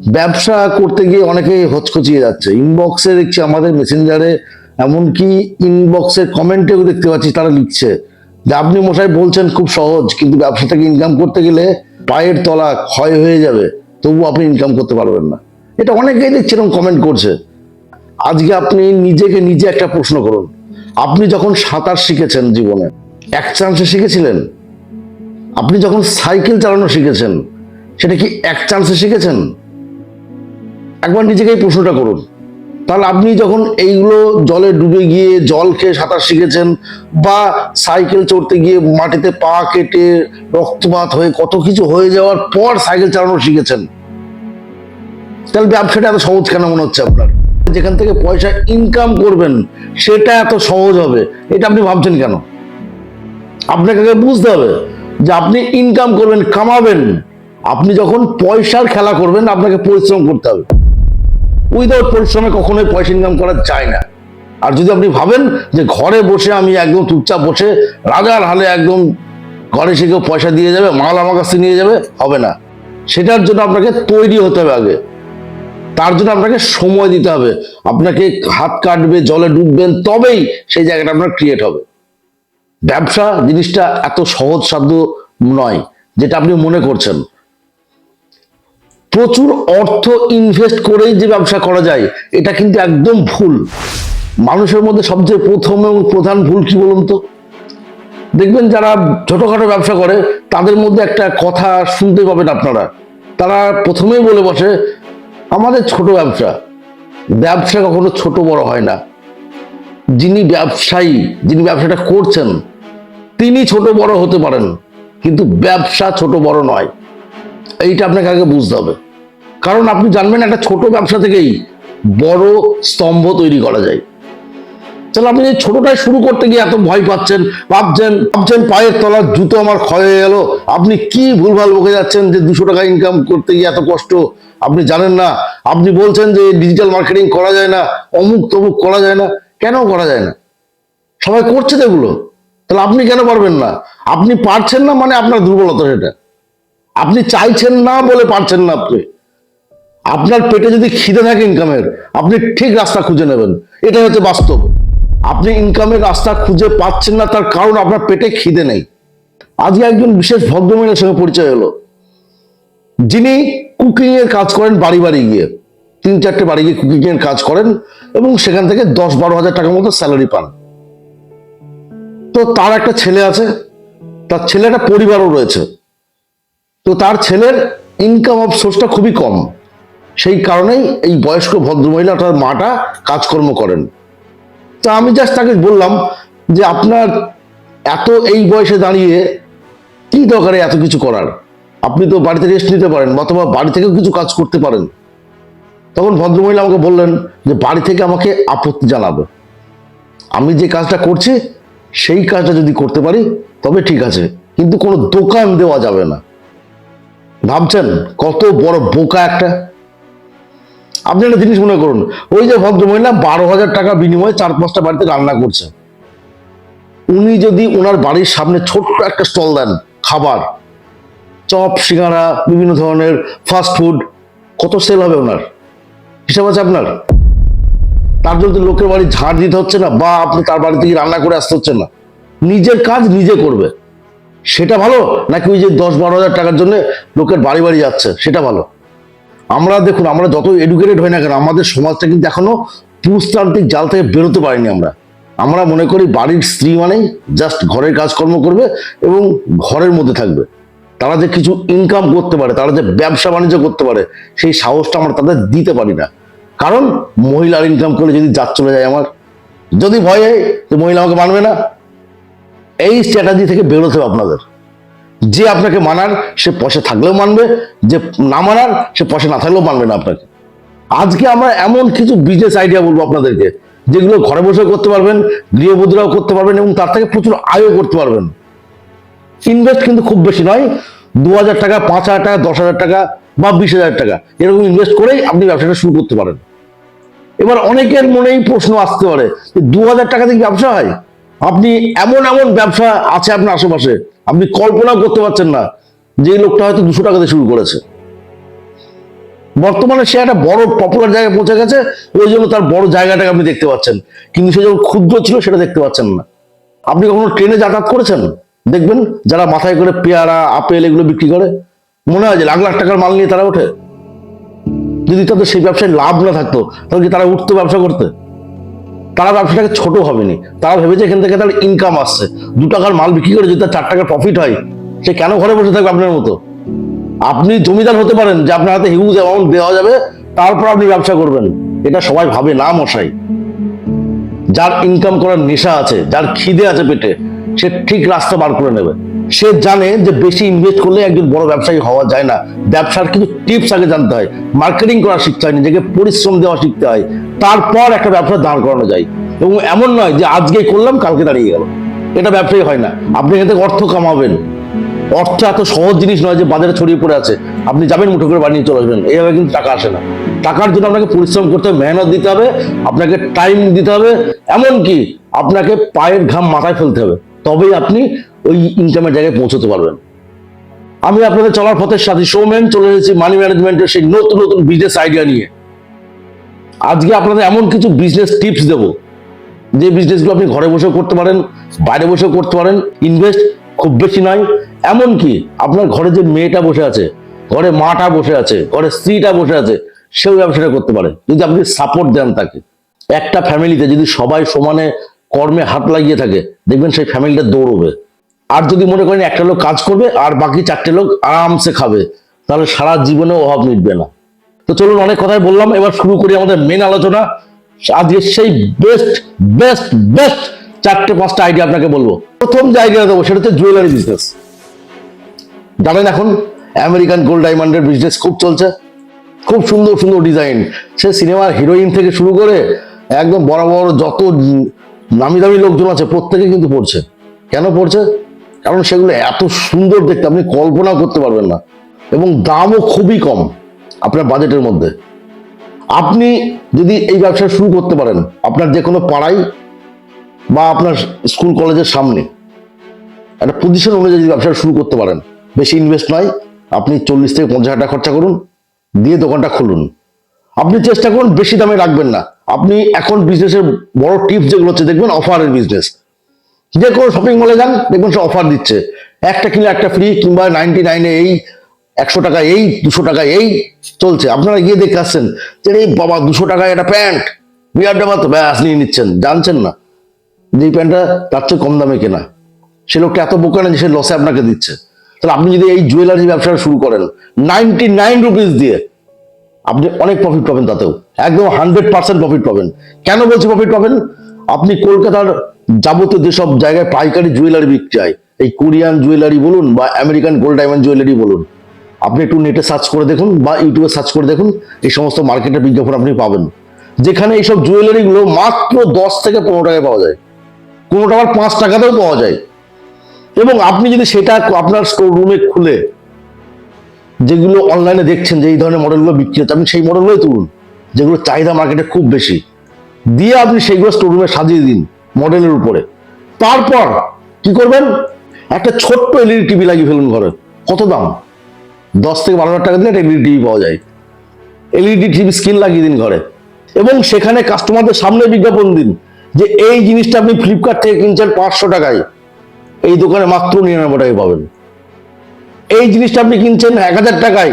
ব্যবসা করতে গিয়ে অনেকে হচকচিয়ে যাচ্ছে। ইনবক্সে দেখছি আমাদের মেসেঞ্জারে এমনকি ইনবক্সের কমেন্টেও দেখতে পাচ্ছি তারা লিখছে। যে আপনি মশাই বলছেন খুব সহজ, কিন্তু ব্যবসা থেকে ইনকাম করতে গেলে পায়ের তলা ক্ষয় হয়ে যাবে তবু আপনি ইনকাম করতে পারবেন না। এটা অনেকেই দেখছি এরকম কমেন্ট করছে। আজকে আপনি নিজেকে নিজে একটা প্রশ্ন করুন। আপনি যখন সাঁতার শিখেছেন জীবনে, এক চান্সে শিখেছিলেন? আপনি যখন সাইকেল চালানো শিখেছেন, সেটা কি এক চান্সে শিখেছেন? একবার নিজেকে এই প্রশ্নটা করুন। তাহলে আপনি যখন এইগুলো জলে ডুবে গিয়ে জল খেয়ে সাঁতার শিখেছেন বা সাইকেল চড়তে গিয়ে মাটিতে পা কেটে রক্তপাত হয়ে কত কিছু হয়ে যাওয়ার পর সাইকেল চালানো শিখেছেন, তাহলে ব্যবসাটা এত সহজ কেন মনে হচ্ছে আপনার? যেখান থেকে পয়সা ইনকাম করবেন, সেটা এত সহজ হবে, এটা আপনি ভাবছেন কেন? আপনাকে বুঝতে হবে যে আপনি ইনকাম করবেন, কামাবেন। আপনি যখন পয়সার খেলা করবেন, আপনাকে পরিশ্রম করতে হবে। উইদাউট পরিশ্রমে কখনোই পয়সা ইনকাম করা যায় না। আর যদি আপনি ভাবেন যে ঘরে বসে আমি একদম চুপচাপ বসে রাজার হালে একদম ঘরে সে কেউ পয়সা দিয়ে যাবে, মাল আমার কাছে নিয়ে যাবে, হবে না। সেটার জন্য আপনাকে তৈরি হতে হবে আগে। তার জন্য আপনাকে সময় দিতে হবে। আপনাকে হাত কাটবে, জলে ডুববেন, তবেই সেই জায়গাটা আপনার ক্রিয়েট হবে। ব্যবসা জিনিসটা এত সহজ সাধ্য নয়, যেটা আপনি মনে করছেন। প্রচুর অর্থ ইনভেস্ট করেই যে ব্যবসা করা যায়, এটা কিন্তু একদম ভুল। মানুষের মধ্যে সবচেয়ে প্রথম এবং প্রধান ভুল কি বলুন তো? দেখবেন যারা ছোটখাটো ব্যবসা করে, তাদের মধ্যে একটা কথা শুনতে পাবেন আপনারা। তারা প্রথমেই বলে বসে, আমাদের ছোট ব্যবসা। ব্যবসা কখনো ছোট বড় হয় না। যিনি ব্যবসায়ী, যিনি ব্যবসাটা করছেন, তিনি ছোট বড় হতে পারেন, কিন্তু ব্যবসা ছোট বড় নয়। এইটা আপনাকে আগে বুঝতে হবে। কারণ আপনি জানবেন একটা ছোট ব্যবসা থেকেই বড় স্তম্ভ তৈরি করা যায়। তাহলে আপনি এই ছোটটাই শুরু করতে গিয়ে এত ভয় পাচ্ছেন, ভাবছেন ভাবছেন পায়ের তলার জুতো আমার ক্ষয় হয়ে গেল, আপনি কি ভুলভাল বকে যাচ্ছেন যে দুশো টাকা ইনকাম করতে গিয়ে এত কষ্ট? আপনি জানেন না। আপনি বলছেন যে ডিজিটাল মার্কেটিং করা যায় না, অমুক তমুক করা যায় না। কেন করা যায় না? সবাই করছে তো এগুলো। তাহলে আপনি কেন পারবেন না? আপনি পারছেন না মানে আপনার দুর্বলতা সেটা। আপনি চাইছেন না বলে পারছেন না আপনি। আপনার পেটে যদি খিদে থাকে ইনকামের আপনি ঠিক রাস্তা খুঁজে নেবেন। এটা হচ্ছে বাস্তব। আপনি ইনকামের রাস্তা খুঁজে পাচ্ছেন না, তার কারণ আপনার পেটে খিদে নেই। আজকে একজন বিশেষ ভদ্রমহিলার সঙ্গে পরিচয় হলো। যিনি কুকিং এর কাজ করেন বাড়ি বাড়ি গিয়ে। তিন চারটে বাড়ি গিয়ে কুকিং এর কাজ করেন এবং সেখান থেকে দশ বারো হাজার টাকার মতো স্যালারি পান। তো তার একটা ছেলে আছে, তার ছেলেটা পরিবারও রয়েছে। তো তার ছেলের ইনকাম অফ সোর্সটা খুবই কম। সেই কারণেই এই বয়স্ক ভদ্রমহিলা তার মাটা কাজকর্ম করেন। তা আমি জাস্ট তাকে বললাম যে, আপনার এত এই বয়সে দাঁড়িয়ে কি দরকারে এত কিছু করার? আপনি তো বাড়িতে রেস্ট নিতে পারেন অথবা বাড়ি থেকেও কিছু কাজ করতে পারেন। তখন ভদ্রমহিলা আমাকে বললেন যে, বাড়ি থেকে আমাকে আপত্তি জানাবে। আমি যে কাজটা করছি, সেই কাজটা যদি করতে পারি, তবে ঠিক আছে। কিন্তু কোনো দোকান দেওয়া যাবে না। ভাবছেন কত বড় বোকা একটা? আপনি একটা জিনিস মনে করুন, ওই যে ভদ্রমহিলা বারো হাজার টাকা বিনিময়ে চার পাঁচটা বাড়িতে রান্না করছে। উনি যদি ওনার বাড়ির সামনে ছোট্ট একটা স্টল দেন, খাবার, চপ, সিঙ্গারা, বিভিন্ন ধরনের ফাস্ট ফুড কত সেল হবে ওনার? হিসাব আছে আপনার? তার জন্য লোকের বাড়ি ঝাড় দিতে হচ্ছে না, বা আপনি তার বাড়ি থেকে রান্না করে আসতে হচ্ছে না। নিজের কাজ নিজে করবে। সেটা ভালো? নাকি ওই যে দশ বারো হাজার টাকার জন্য লোকের বাড়ি বাড়ি যাচ্ছে? সেটা ভালো। আমরা দেখুন, আমরা যত এডুকেটেড হই না কেন, আমাদের সমাজটা কিন্তু এখনও পুরুষতান্ত্রিক জাল থেকে বেরোতে পারিনি আমরা। আমরা মনে করি বাড়ির স্ত্রী মানেই জাস্ট ঘরের কাজকর্ম করবে এবং ঘরের মধ্যে থাকবে। তারা যে কিছু ইনকাম করতে পারে, তারা যে ব্যবসা বাণিজ্য করতে পারে, সেই সাহসটা আমরা তাদের দিতে পারি না। কারণ মহিলার ইনকাম করলে যদি জাত চলে যায় আমার, যদি ভয় হয় যে মহিলা আমাকে মানবে না এই স্ট্র্যাটাজি থেকে বেরোতে হবে আপনাদের। যে আপনাকে মানার, সে পয়সা থাকলেও মানবে, যে না মানার, সে পয়সা না থাকলেও মানবে না আপনাকে। আজকে আমরা এমন কিছু বিজনেস আইডিয়া বলব আপনাদেরকে, যেগুলো ঘরে বসে করতে পারবেন, গৃহবধূরাও করতে পারবেন এবং তার থেকে প্রচুর আয়ও করতে পারবেন। ইনভেস্ট কিন্তু খুব বেশি নয় দু হাজার টাকা পাঁচ হাজার টাকা দশ হাজার টাকা বা বিশ হাজার টাকা, এরকম ইনভেস্ট করেই আপনি ব্যবসাটা শুরু করতে পারেন। এবার অনেকের মনেই প্রশ্ন আসতে পারে যে দু হাজার টাকা থেকে ব্যবসা হয়? আপনি এমন এমন ব্যবসা আছে আপনার আশেপাশে, আপনি কল্পনাও করতে পারছেন না যে লোকটা হয়তো দুশো টাকা দিয়ে শুরু করেছে। বর্তমানে সে একটা বড় পপুলার জায়গায় পৌঁছে গেছে, ওই জন্য তার বড় জায়গাটাকে আপনি দেখতে পাচ্ছেন। কিন্তু সে যখন ক্ষুদ্র ছিল, সেটা দেখতে পাচ্ছেন না। আপনি কখনো ট্রেনে যাতায়াত করেছেন? দেখবেন যারা মাথায় করে পেয়ারা, আপেল এগুলো বিক্রি করে, মনে হয় যে লাখ লাখ টাকার মাল নিয়ে তারা ওঠে। যদি তাদের সেই ব্যবসায় লাভ না থাকতো, তাহলে কি তারা উঠতো ব্যবসা করতে? তারা ব্যবসাটাকে ছোট হবেনি তারা ভেবেছে এখান থেকে তার ইনকাম আসছে। দু টাকার মাল বিক্রি করে যদি তার চার টাকার প্রফিট হয়, সে কেন ঘরে বসে থাকবে আপনার মতো? আপনি জমিদার হতে পারেন যে আপনার হাতে হিউজ অ্যামাউন্ট দেওয়া যাবে, তারপর আপনি ব্যবসা করবেন। এটা সবাই ভাবে না, মশাই। যার ইনকাম করার নেশা আছে, যার খিদে আছে পেটে, সে ঠিক রাস্তা বার করে নেবে। সে জানে যে বেশি ইনভেস্ট করলে একজন বড় ব্যবসায়ী হওয়া যায় না। ব্যবসার কিছু টিপস আগে জানতে হয়। মার্কেটিং করা শিখতে হয়, নিজেকে পরিশ্রম দেওয়া শিখতে হয়। তারপর একটা ব্যবসা দাঁড় করানো যায়। এবং এমন নয় যে আজকে করলাম, কালকে দাঁড়িয়ে গেল। এটা ব্যবসায়ী হয় না। আপনি থেকে অর্থ কামাবেন। অর্থ এত সহজ জিনিস নয় যে বাজারে ছড়িয়ে পড়ে আছে। আপনি যাবেন মুঠো করে বানিয়ে চলে আসবেন। এইভাবে কিন্তু টাকা আসে না। টাকার জন্য আপনাকে পরিশ্রম করতে হবে, মেহনত দিতে হবে, আপনাকে টাইম দিতে হবে। এমনকি আপনাকে পায়ের ঘাম মাথায় ফেলতে হবে। তবেই আপনি ওই ইনকামের জায়গায় পৌঁছতে পারবেন। আমি আপনাদের চলার পথের সাথে সৌমেন, চলে এসেছি মানি ম্যানেজমেন্টের সেই নতুন নতুন বিজনেস আইডিয়া নিয়ে। আজকে আপনাদের এমন কিছু বিজনেস টিপস দেবো। যে বিজনেসগুলো আপনি ঘরে বসেও করতে পারেন, বাইরে বসেও করতে পারেন ইনভেস্ট খুব বেশি নয়। এমনকি আপনার ঘরে যে মেয়েটা বসে আছে, ঘরে মাটা বসে আছে, ঘরে স্ত্রীটা বসে আছে, সেও ব্যবসাটা করতে পারে। যদি আপনি সাপোর্ট দেন তাকে। একটা ফ্যামিলিতে যদি সবাই সমানে কর্মে হাত লাগিয়ে থাকে, দেখবেন সেই ফ্যামিলিটা দৌড়বে। আর যদি মনে করেন একটা লোক কাজ করবে, আর বাকি চারটে লোক আরামসে খাবে, তাহলে সারা জীবনে অভাব মিটবে না। তো চলুন অনেক কথাই বললাম, এবার শুরু করি আমাদের মেন আলোচনা। আজকে সেই বেস্ট বেস্ট বেস্ট চারটে, পাঁচটা আইডিয়া আপনাকে বলব। প্রথম যে আইডিয়া দেবো, সেটা হচ্ছে জুয়েলারি বিজনেস জানেন এখন আমেরিকান গোল্ড ডায়মন্ডের বিজনেস খুব চলছে। খুব সুন্দর সুন্দর ডিজাইন সে সিনেমার হিরোইন থেকে শুরু করে একদম বড় বড় যত নামি দামি লোকজন আছে, প্রত্যেকে কিন্তু পড়ছে। কেন পড়ছে? কারণ সেগুলো এত সুন্দর দেখতে, আপনি কল্পনাও করতে পারবেন না। এবং দামও খুবই কম। আপনার বাজেটের মধ্যে। আপনি যদি এই ব্যবসা শুরু করতে পারেন, আপনার যে কোনো পাড়ায় বা আপনার স্কুল কলেজের সামনে, একটা পজিশন অনুযায়ী যদি ব্যবসা শুরু করতে পারেন, বেশি ইনভেস্ট নয়, আপনি চল্লিশ থেকে পঞ্চাশ হাজার টাকা খরচা করুন, দিয়ে দোকানটা খুলুন। আপনি চেষ্টা করুন, বেশি দামে রাখবেন না। আপনি এখন বিজনেসের বড় টিপস যেগুলো হচ্ছে, দেখবেন অফারের বিজনেস যে কোনো শপিং মলে যান, দেখবেন সে অফার দিচ্ছে। একটা কিনলে একটা ফ্রি কিংবা নাইনটি নাইনে এই একশো টাকা এই, দুশো টাকা এই চলছে। আপনারা গিয়ে দেখে আসছেন যে, এই বাবা, দুশো টাকায় একটা প্যান্ট। বিয়ার ডাবা তো ব্যাস, নিয়ে নিচ্ছেন। জানছেন না যে, এই প্যান্টটা তার চেয়ে কম দামে কেনা। সে লোকটা এত বোকা না যে, সে লসে আপনাকে দিচ্ছে। তাহলে আপনি যদি এই জুয়েলারি ব্যবসাটা শুরু করেন নাইনটি নাইন রুপিস দিয়ে, আপনি অনেক প্রফিট পাবেন তাতেও। একদম হান্ড্রেড পার্সেন্ট প্রফিট পাবেন। কেন বলছি প্রফিট পাবেন? আপনি কলকাতার যাবতীয় যেসব জায়গায় পাইকারি জুয়েলারি বিক্রি হয়, এই কোরিয়ান জুয়েলারি বলুন বা আমেরিকান গোল্ড ডায়মন্ড জুয়েলারি বলুন আপনি একটু নেটে সার্চ করে দেখুন বা ইউটিউবে সার্চ করে দেখুন এই সমস্ত মার্কেটের বিজ্ঞাপন আপনি পাবেন। যেখানে এইসব জুয়েলারিগুলো মাত্র দশ থেকে পনেরো টাকায় পাওয়া যায়। কোনোটা আবার পাঁচ টাকাতেও পাওয়া যায়। এবং আপনি যদি সেটা আপনার স্টোর রুমে খুলে যেগুলো অনলাইনে দেখছেন যে এই ধরনের মডেলগুলো বিক্রি হচ্ছে, আপনি সেই মডেলগুলোই তুলুন, যেগুলো চাহিদা মার্কেটে খুব বেশি। দিয়ে আপনি সেইগুলো স্টোর রুমে সাজিয়ে দিন মডেলের উপরে। তারপর কি করবেন? একটা ছোট্ট এলইডি টিভি লাগিয়ে ফেলুন ঘরে। কত দাম? দশ থেকে বারো হাজার টাকা দিলে একটা এলইডি টিভি পাওয়া যায়। এলইডি টিভি স্ক্রিন লাগিয়ে দিন ঘরে। এবং সেখানে কাস্টমারদের সামনে বিজ্ঞাপন দিন যে, এই জিনিসটা আপনি ফ্লিপকার্ট থেকে কিনছেন পাঁচশো টাকায়। এই দোকানে মাত্র নিরানব্বই টাকায় পাবেন। এই জিনিসটা আপনি কিনছেন এক হাজার টাকায়।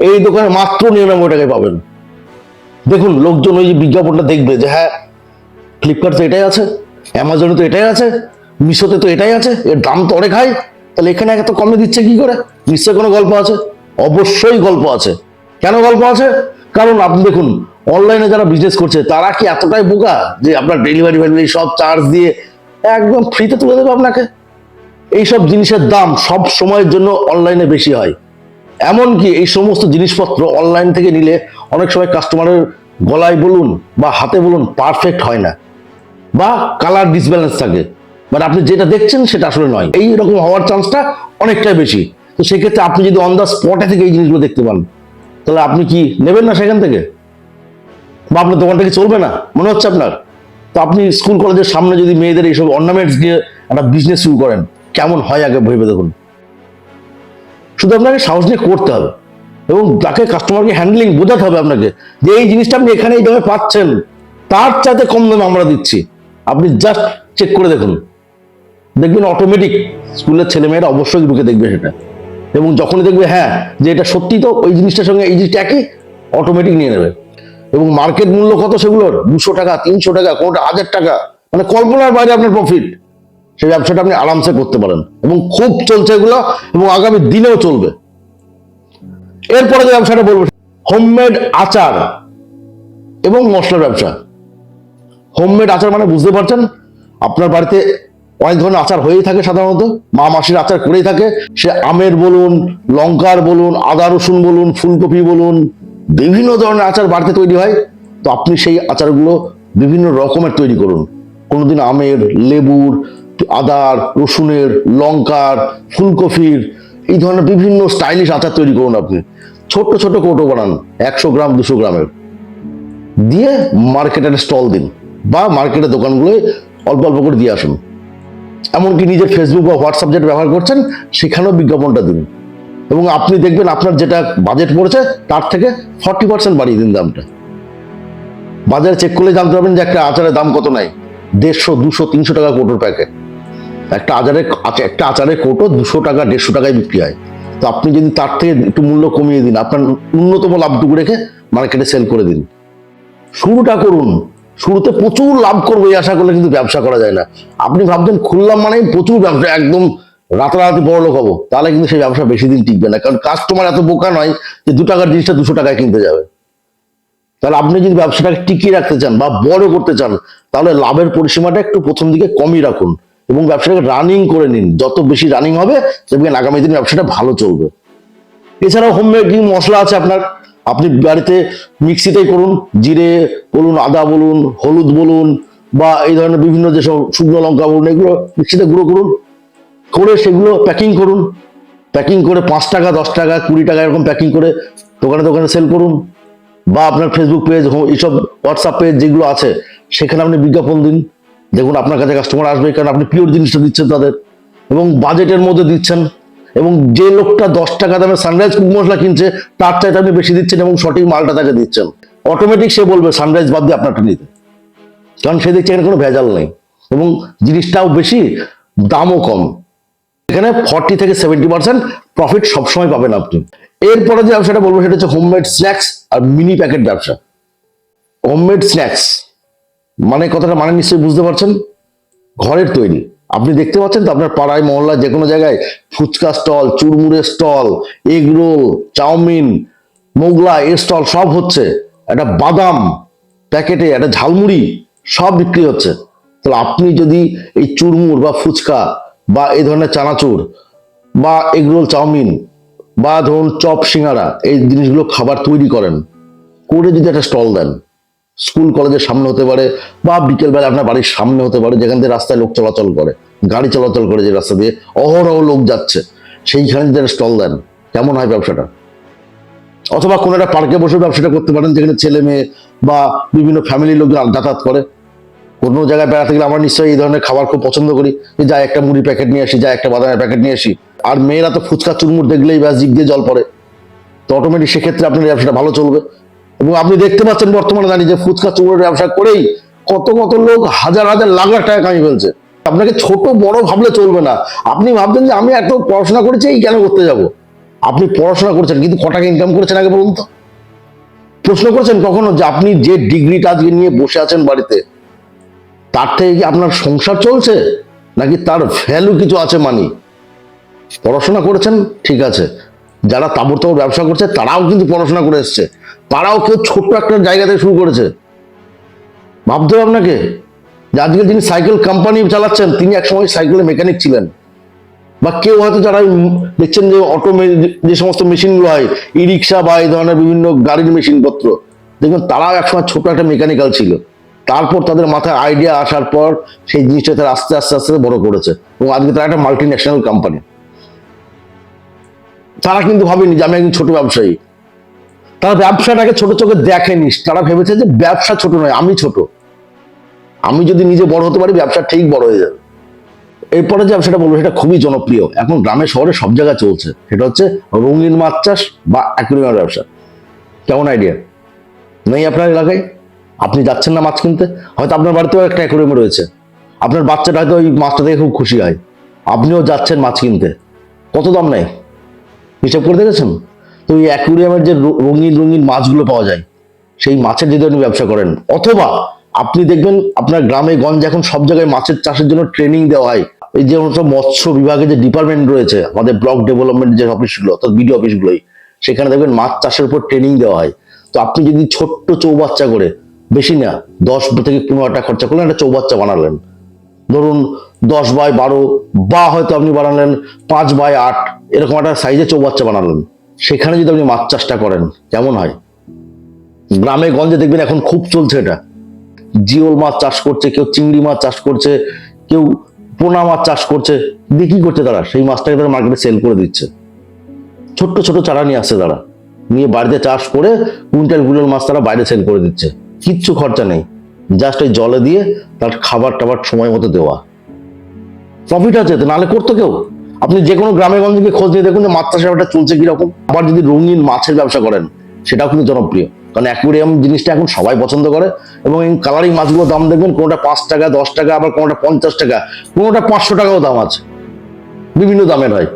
এই দোকানে মাত্র নিরানব্বই টাকায় পাবেন। দেখুন, লোকজন ওই বিজ্ঞাপনটা দেখবে যে হ্যাঁ ফ্লিপকার্ট তো এটাই আছে অ্যামাজনে তো এটাই আছে মিশোতে তো এটাই আছে, এর দাম তো অনেক হাই তাহলে এখানে এত কমে দিচ্ছে কি করে? নিশ্চয়ই কোনো গল্প আছে। অবশ্যই গল্প আছে। কেন গল্প আছে? কারণ আপনি দেখুন অনলাইনে যারা বিজনেস করছে, তারা কি এতটাই বোকা যে আপনার ডেলিভারি ফেলিভারি সব চার্জ দিয়ে একদম ফ্রিতে তুলে দেবে আপনাকে? এইসব জিনিসের দাম সব সময়ের জন্য অনলাইনে বেশি হয়। এমনকি এই সমস্ত জিনিসপত্র অনলাইন থেকে নিলে অনেক সময় কাস্টমারের গলায় বলুন বা হাতে বলুন পারফেক্ট হয় না। বা কালার ডিসব্যালেন্স থাকে। মানে আপনি যেটা দেখছেন সেটা আসলে নয়। এই রকম হওয়ার চান্সটা অনেকটাই বেশি। তো সেক্ষেত্রে আপনি যদি অন দ্য স্পটে থেকে এই জিনিসগুলো দেখতে পান, তাহলে আপনি কি নেবেন না সেখান থেকে? বা আপনার দোকানটা কি চলবে না? মনে হচ্ছে আপনার? তো আপনি স্কুল কলেজের সামনে যদি মেয়েদের এইসব অর্নামেন্টস দিয়ে একটা বিজনেস শুরু করেন, কেমন হয় আগে ভেবে দেখুন। শুধু আপনাকে সাহস নিয়ে করতে হবে এবং তাকে কাস্টমারকে হ্যান্ডলিং বোঝাতে হবে আপনাকে যে এই জিনিসটা আপনি এখানে এই দামে পাচ্ছেন, তার চাইতে কম দামে আমরা দিচ্ছি। আপনি জাস্ট চেক করে দেখুন। দেখবেন অটোমেটিক স্কুলের ছেলেমেয়েরা অবশ্যই ঢুকে দেখবে সেটা। এবং যখনই দেখবে হ্যাঁ যে এটা সত্যি তো, ওই জিনিসটার সঙ্গে এই জিনিসটা একই অটোমেটিক নিয়ে নেবে। এবং মার্কেট মূল্য কত সেগুলোর? দুশো টাকা, তিনশো টাকা, কোনোটা হাজার টাকা? মানে কল্পনার বাইরে আপনার প্রফিট সেই ব্যবসাটা আপনি আরামসে করতে পারেন। এবং খুব চলছে এগুলো, এবং আগামী দিনেও চলবে। এরপরে যে ব্যবসাটা বলব হোমমেড আচার এবং মশলার ব্যবসা। হোমমেড আচার মানে বুঝতে পারছেন, আপনার বাড়িতে অনেক ধরনের আচার হয়েই থাকে সাধারণত। মা মাসির আচার করেই থাকে। সে আমের বলুন, লঙ্কার বলুন, আদা রসুন বলুন, ফুলকপি বলুন, বিভিন্ন ধরনের আচার বাড়িতে তৈরি হয়। তো আপনি সেই আচারগুলো বিভিন্ন রকমের তৈরি করুন। কোনোদিন আমের, লেবুর, আদার, রসুনের, লঙ্কার, ফুলকপির, এই ধরনের বিভিন্ন স্টাইলিশ আচার তৈরি করুন আপনি। ছোট ছোট কৌটো বানান, একশো গ্রাম, দুশো গ্রামের। দিয়ে মার্কেটের স্টল দিন বা মার্কেটের দোকানগুলোয় অল্প অল্প করে দিয়ে আসুন। এমনকি নিজের ফেসবুক বা হোয়াটসঅ্যাপ যেটা ব্যবহার করছেন, সেখানেও বিজ্ঞাপনটা দিন। এবং আপনি দেখবেন আপনার যেটা বাজেট পড়েছে, তার থেকে ফর্টি পার্সেন্ট বাড়িয়ে দিন দামটা। বাজারে চেক করলে জানতে পারবেন যে একটা আচারের দাম কত নাই। দেড়শো, দুশো, তিনশো টাকা কোটোর প্যাকেট একটা আচারের একটা আচারের কোটো দুশো টাকা, দেড়শো টাকায় বিক্রি হয়। তো আপনি যদি তার থেকে একটু মূল্য কমিয়ে দিন, আপনার ন্যূনতম লাভটুকু রেখে মার্কেটে সেল করে দিন। শুরুটা করুন। শুরুতে প্রচুর লাভ করব এই আশা করলে কিন্তু ব্যবসা করা যায় না। আপনি ভাবছেন খুললাম মানে প্রচুর ব্যবসা, একদম রাতারাতি বড় লোক হব। তাহলে কিন্তু সেই ব্যবসা বেশি দিন টিকবে না। কারণ কাস্টমার এত বোকা নয় যে দু টাকার জিনিসটা দুশো টাকায় কিনতে যাবে। তাহলে আপনি যদি ব্যবসাটাকে টিকিয়ে রাখতে চান বা বড় করতে চান, তাহলে লাভের পরিসীমাটা একটু প্রথম দিকে কমই রাখুন এবং ব্যবসাটাকে রানিং করে নিন। যত বেশি রানিং হবে দেখবেন আগামী দিনে ব্যবসাটা ভালো চলবে। এছাড়াও হোম মেকিং মশলা আছে আপনার। আপনি বাড়িতে মিক্সিতেই করুন, জিরে বলুন, আদা বলুন, হলুদ বলুন, বা এই ধরনের বিভিন্ন যেসব শুকনো লঙ্কা বলুন, এগুলো মিক্সিতে গুঁড়ো করুন, করে সেগুলো প্যাকিং করুন। প্যাকিং করে পাঁচ টাকা, দশ টাকা, কুড়ি টাকা এরকম প্যাকিং করে দোকানে দোকানে সেল করুন। বা আপনার ফেসবুক পেজ এইসব হোয়াটসঅ্যাপ পেজ যেগুলো আছে, সেখানে আপনি বিজ্ঞাপন দিন। দেখুন আপনার কাছে কাস্টমার আসবে, কারণ আপনি পিওর জিনিসটা দিচ্ছেন তাদের। এবং বাজেটের মধ্যে দিচ্ছেন। এবং যে লোকটা দশ টাকা দামে সানরাইজ কুক মশলা কিনছে, তার চাইতে আপনি বেশি দিচ্ছেন এবং সঠিক মালটা তাকে দিচ্ছেন। অটোমেটিক সে বলবে সানরাইজ বাদ দিয়ে আপনারটা নিতে। কারণ সে দেখছে এখানে কোনো ভেজাল নেই। এবং জিনিসটাও বেশি, দামও কম। এখানে ফর্টি থেকে সেভেন্টি পার্সেন্ট প্রফিট সবসময় পাবেন আপনি। এরপরে যে ব্যবসাটা বলব, সেটা হচ্ছে হোমমেড স্ন্যাক্স আর মিনি প্যাকেট ব্যবসা। হোমমেড স্ন্যাক্স মানে কথাটা মানে নিশ্চয়ই বুঝতে পারছেন? ঘরের তৈরি। আপনি দেখতে পাচ্ছেন তো আপনার পাড়ায়, মহল্লায় যে কোনো জায়গায় ফুচকা স্টল, চুরমুড়ের স্টল এগ রোল চাউমিন, মোগলা, এর স্টল সব হচ্ছে। একটা বাদাম প্যাকেটে, একটা ঝালমুড়ি সব বিক্রি হচ্ছে। তাহলে আপনি যদি এই চুরমুর বা ফুচকা বা এই ধরনের চানাচুর বা এগরোল চাউমিন বা ধরুন চপ সিঙ্গারা, এই জিনিসগুলো খাবার তৈরি করেন, করে যদি একটা স্টল দেন স্কুল, কলেজের সামনে হতে পারে বা বিকেলবেলা আপনার বাড়ির সামনে হতে পারে, যেখান থেকে রাস্তায় লোক চলাচল করে, গাড়ি চলাচল করে যে রাস্তা দিয়ে অহরহ লোক যাচ্ছে, সেইখানে যদি স্টল দেন, কেমন হয় ব্যবসাটা? অথবা কোনো একটা পার্কে বসে ব্যবসাটা করতে পারেন, যেখানে ছেলে মেয়ে বা বিভিন্ন ফ্যামিলির লোকজন যাতায়াত করে। কোনো জায়গায় বেড়াতে গেলে আমরা নিশ্চয়ই এই ধরনের খাবার খুব পছন্দ করি, যে যাই একটা মুড়ি প্যাকেট নিয়ে আসি, যাই একটা বাদামের প্যাকেট নিয়ে আসি। আর মেয়েরা তো ফুচকা, চুরমুর দেখলেই ব্যাস জিগ দিয়ে জল পড়ে। তো অটোমেটিক সেক্ষেত্রে আপনার ব্যবসাটা ভালো চলবে। এবং আপনি দেখতে পাচ্ছেন বর্তমানে দাঁড়িয়ে যে ফুচকা চুরমুরের ব্যবসা করেই কত কত লোক হাজার হাজার, লাখ লাখ টাকা কামিয়ে ফেলছে। আপনাকে ছোট, বড় ভাবলে চলবে না। আপনি ভাববেন যে আমি এত পড়াশোনা করেছি, এই কেন করতে যাব? আপনি পড়াশোনা করছেন, কিন্তু ক টাকা ইনকাম করেছেন আগে বলুন তো। প্রশ্ন করেছেন কখনো যে আপনি যে ডিগ্রিটা আজকে নিয়ে বসে আছেন বাড়িতে, তার থেকে কি আপনার সংসার চলছে? নাকি তার ভ্যালু কিছু আছে মানি পড়াশোনা করেছেন, ঠিক আছে। যারা তাবর তাবর ব্যবসা করছে, তারাও কিন্তু পড়াশোনা করে এসছে। তারাও কেউ ছোট্ট একটা জায়গা থেকে শুরু করেছে। ভাবতে হবে আপনাকে যে আজকে যিনি সাইকেল কোম্পানি চালাচ্ছেন, তিনি একসময় সাইকেলের মেকানিক ছিলেন। বা কেউ হয়তো যারা দেখছেন যে অটো যে সমস্ত মেশিনগুলো হয় ই রিক্সা বা এই ধরনের বিভিন্ন গাড়ির মেশিনপত্র দেখবেন তারাও একসময় ছোট একটা মেকানিক্যাল ছিল। তারপর তাদের মাথায় আইডিয়া আসার পর সেই জিনিসটা তারা আস্তে আস্তে আস্তে বড় করেছে। এবং আজকে তারা একটা মাল্টি ন্যাশনাল কোম্পানি তারা কিন্তু ভাবেনি যে আমি একজন ছোট ব্যবসায়ী। তারা ব্যবসাটাকে ছোট চোখে দেখেনি। তারা ভেবেছে যে ব্যবসা ছোট নয়, আমি ছোট। আমি যদি নিজে বড় হতে পারি, ব্যবসা ঠিক বড় হয়ে যাবে। এরপরে যে ব্যবসাটা বলব, সেটা খুবই জনপ্রিয়। এখন গ্রামে, শহরে সব জায়গায় চলছে। সেটা হচ্ছে রঙিন মাছ চাষ বা অ্যাকুরিয়ামের ব্যবসা। কেমন আইডিয়া নেই আপনার এলাকায়? আপনি যাচ্ছেন না মাছ কিনতে? হয়তো আপনার বাড়িতেও একটা অ্যাকুরিয়াম রয়েছে। আপনার বাচ্চাটা হয়তো ওই মাছটা দেখে খুব খুশি হয়। আপনিও যাচ্ছেন মাছ কিনতে। কত দাম নেয়? হিসাব করে দেখেছেন? তো এই অ্যাকুরিয়ামের যে রঙিন রঙিন মাছগুলো পাওয়া যায়, সেই মাছের যদি আপনি ব্যবসা করেন, অথবা আপনি দেখবেন আপনার গ্রামে, গঞ্জে এখন সব জায়গায় মাছের চাষের জন্য ট্রেনিং দেওয়া হয়। এই যে মৎস্য বিভাগে যে ডিপার্টমেন্ট রয়েছে, আমাদের ব্লক ডেভেলপমেন্ট যে অফিসগুলো অর্থাৎ বিডিও অফিসগুলোই সেখানে দেখবেন মাছ চাষের উপর ট্রেনিং দেওয়া হয়। তো আপনি যদি ছোট্ট চৌবাচ্চা করে, বেশি না, দশ থেকে পনেরো টাকা খরচা করলেন, একটা চৌবাচ্চা বানালেন। ধরুন দশ বাই বারো, বা হয়তো আপনি বানালেন পাঁচ বাই আট, এরকম একটা সাইজে চৌবাচ্চা বানালেন। সেখানে যদি আপনি মাছ চাষটা করেন, কেমন হয়? গ্রামে গঞ্জে দেখবেন এখন খুব চলছে এটা। জিওল মাছ চাষ করছে, কেউ চিংড়ি মাছ চাষ করছে, কেউ পোনা মাছ চাষ করছে। বিক্রি করছে তারা, সেই মাছটাকে তারা মার্কেটে সেল করে দিচ্ছে। ছোট্ট ছোট চারা নিয়ে আসছে তারা। নিয়ে বাড়িতে চাষ করে কুইন্টাল কুইন্টাল মাছ তারা বাইরে সেল করে দিচ্ছে। কিচ্ছু খরচা নেই। জাস্ট ওই জলে দিয়ে তার খাবার টাবার সময় মতো দেওয়া। প্রফিট আছে নাহলে করতো কেউ? আপনি যে কোনো গ্রামে গঞ্জে গিয়ে খোঁজ নিয়ে দেখুন যে মাছ চাষের ব্যাপারটা চলছে কীরকম। আবার যদি রঙিন মাছের ব্যবসা করেন, সেটাও কিন্তু জনপ্রিয়। কারণ অ্যাকুরিয়াম জিনিসটা এখন সবাই পছন্দ করে এবং এই কালারিং মাছগুলোর দাম দেখবেন কোনোটা পাঁচ টাকা, দশ টাকা, আবার কোনোটা পঞ্চাশ টাকা, কোনোটা পাঁচশো টাকাও দাম আছে। বিভিন্ন দামের হয়।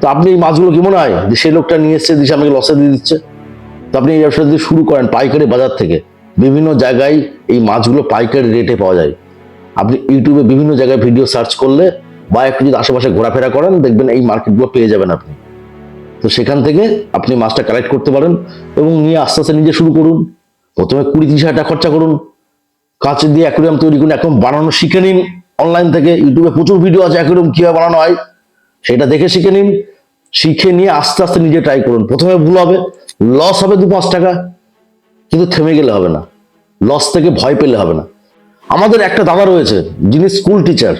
তো আপনি এই মাছগুলো কি মনে হয় যে সেই লোকটা নিয়ে এসছে, দিশে আমাকে লসে দিয়ে দিচ্ছে? তো আপনি এই ব্যবসা যদি শুরু করেন পাইকারি বাজার থেকে বিভিন্ন জায়গায় এই মাছগুলো পাইকারি রেটে পাওয়া যায়। আপনি ইউটিউবে বিভিন্ন জায়গায় ভিডিও সার্চ করলে বা একটু যদি আশেপাশে ঘোরাফেরা করেন, দেখবেন এই মার্কেটগুলো পেয়ে যাবেন আপনি। তো সেখান থেকে আপনি মাছটা কালেক্ট করতে পারেন এবং নিয়ে আস্তে আস্তে নিজে শুরু করুন। প্রথমে কুড়ি তিরিশ হাজার টাকা খরচা করুন। কাঁচ দিয়ে অ্যাকুরিয়াম তৈরি করুন এখন বানানো শিখে নিন। অনলাইন থেকে ইউটিউবে প্রচুর ভিডিও আছে অ্যাকুরিয়াম কীভাবে বানানো হয়, সেটা দেখে শিখে নিন। শিখে নিয়ে আস্তে আস্তে নিজে ট্রাই করুন। প্রথমে ভুল হবে লস হবে দু পাঁচ টাকা। কিন্তু থেমে গেলে হবে না। লস থেকে ভয় পেলে হবে না। আমাদের একটা দাদা রয়েছে, যিনি স্কুল টিচার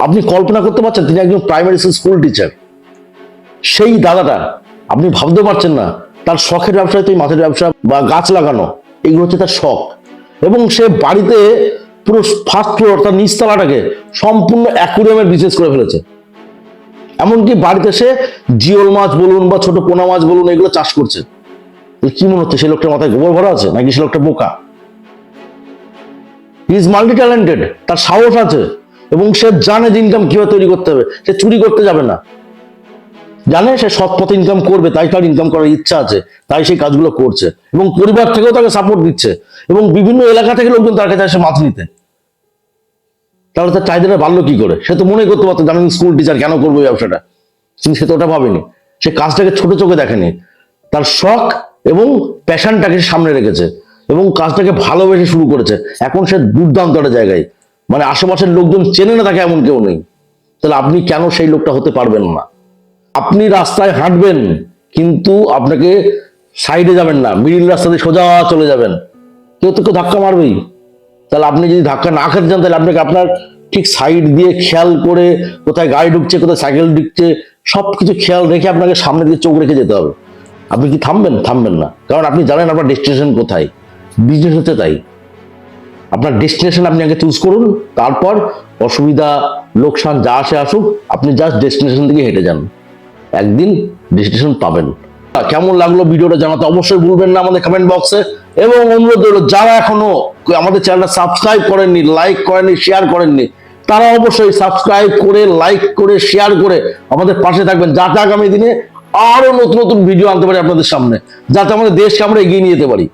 আপনি কল্পনা করতে পারছেন, তিনি একজন প্রাইমারি স্কুল টিচার সেই দাদাটা, আপনি ভাবতে পারছেন না, তার শখের ব্যবসা হচ্ছে এই মাছের ব্যবসা বা গাছ লাগানো, এগুলো হচ্ছে তার শখ। এবং সে বাড়িতে পুরো ফার্স্ট ফ্লোর অর্থাৎ নিচতলাটাকে সম্পূর্ণ অ্যাকুরিয়ামের বিশেষ করে ফেলেছে। এমনকি বাড়িতে সে জিওল মাছ বলুন বা ছোট পোনা মাছ বলুন, এগুলো চাষ করছে। কি মনে হচ্ছে সে লোকটার মাথায় গোবর ভরা আছে নাকি সে লোকটা বোকা? ইজ মাল্টি ট্যালেন্টেড তার সাহস আছে এবং সে জানে যে ইনকাম কীভাবে তৈরি করতে হবে, সে চুরি করতে যাবে না। জানে সে সৎ পথে ইনকাম করবে, তাই তার ইনকাম করার ইচ্ছা আছে, তাই সেই কাজগুলো করছে এবং পরিবার থেকেও তাকে সাপোর্ট দিচ্ছে এবং বিভিন্ন এলাকা থেকে লোকজন তার কাছে আসে মাছ নিতে। তাহলে তার চাহিদাটা বাড়লো কি করে? সে তো মনে করতে পারতো আমি স্কুল টিচার কেন করব ব্যবসাটা? কিন্তু সে তো ওটা ভাবেনি। সে কাজটাকে ছোট চোখে দেখেনি। তার শখ এবং প্যাশনটাকে সামনে রেখেছে এবং কাজটাকে ভালোবেসে শুরু করেছে। এখন সে দুর্দান্ত একটা জায়গায়। মানে আশেপাশের লোকজন চেনে না তাকে এমন কেউ নেই। তাহলে আপনি কেন সেই লোকটা হতে পারবেন না? আপনি রাস্তায় হাঁটবেন, কিন্তু আপনাকে সাইডে যাবেন না, মিডিল রাস্তা দিয়ে সোজা চলে যাবেন। কেউ তো কেউ ধাক্কা মারবেই। তাহলে আপনি যদি ধাক্কা না খেতে চান, তাহলে আপনাকে আপনার ঠিক সাইড দিয়ে খেয়াল করে কোথায় গাড়ি ঢুকছে, কোথায় সাইকেল ঢুকছে সব কিছু খেয়াল রেখে আপনাকে সামনে দিয়ে চোখ রেখে যেতে হবে। আপনি কি থামবেন? থামবেন না। কারণ আপনি জানেন আপনার ডেস্টিনেশন কোথায়। বিজনেস হচ্ছে তাই। আপনার ডেস্টিনেশন আপনি আগে চুজ করুন, তারপর অসুবিধা, লোকসান যা আসে আসুক, আপনি জাস্ট ডেস্টিনেশন থেকে হেঁটে যান। একদিন ডেস্টিনেশন পাবেন। কেমন লাগল ভিডিওটা জানাতে অবশ্যই ভুলবেন না আমাদের কমেন্ট বক্সে এবং অনুরোধ রইল, যারা এখনও আমাদের চ্যানেলটা সাবস্ক্রাইব করেননি লাইক করেননি শেয়ার করেননি, তারা অবশ্যই সাবস্ক্রাইব করে লাইক করে শেয়ার করে আমাদের পাশে থাকবেন। যাতে আগামী দিনে আরও নতুন নতুন ভিডিও আনতে পারি আপনাদের সামনে, যাতে আমাদের দেশকে আমরা এগিয়ে নিয়ে যেতে পারি।